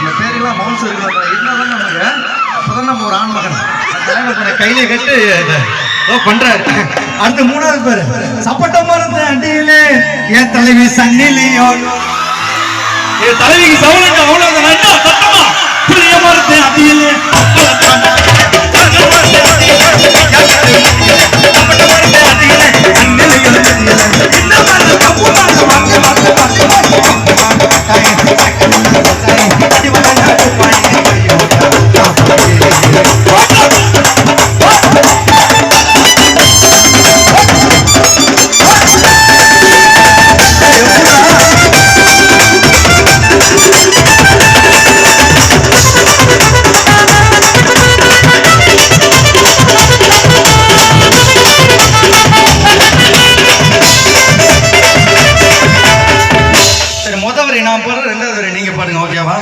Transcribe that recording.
இந்த பேரெல்லாம் மவுன்ஸ் இருக்கிற இருந்தாதான் நமக்கு? அப்பதான் நம்ம ஒரு ஆண் மகன். தலைவர் தன்னை கையிலே கட்டு ஏதோ பண்றாரு. அடுத்து மூணாவது பேரு. சப்பட்ட மருந்து அடியிலே என் தலைவி சன்னிலையோ. என் தலைவிக்கு சவுளுக்கு அவ்வளவு நல்லா சத்தமா. புளிய மரத்து அடியிலே. ரெண்டாவது வரி நீங்க பாடுங்க ஓகேவா